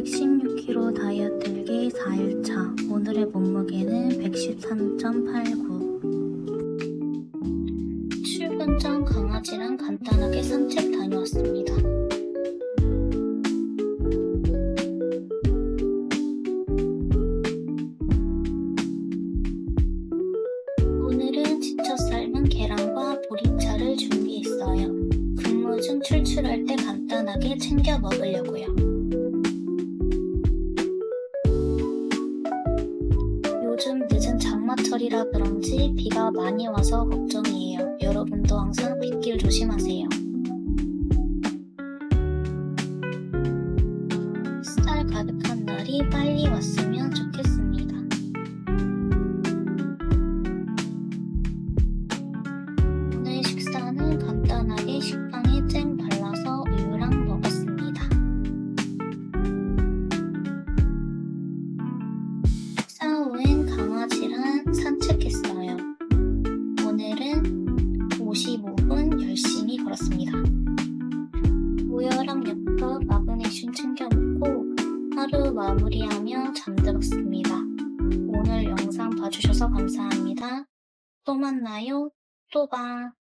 116kg 다이어트 일기 4일차. 오늘의 몸무게는 113.89. 출근 전 강아지랑 간단하게 산책 다녀왔습니다. 오늘은 직접 삶은 계란과 보리차를 준비했어요. 근무 중 출출할 때 간단하게 챙겨 먹으려고요. 장마철이라 그런지 비가 많이 와서 걱정이에요. 여러분도 항상 빗길 조심하세요. 쌀 가득한 날이 빨리 왔으면 산책했어요. 오늘은 55분 열심히 걸었습니다. 우유랑 야크, 마그네슘 챙겨 먹고 하루 마무리하며 잠들었습니다. 오늘 영상 봐주셔서 감사합니다. 또 만나요. 또 봐.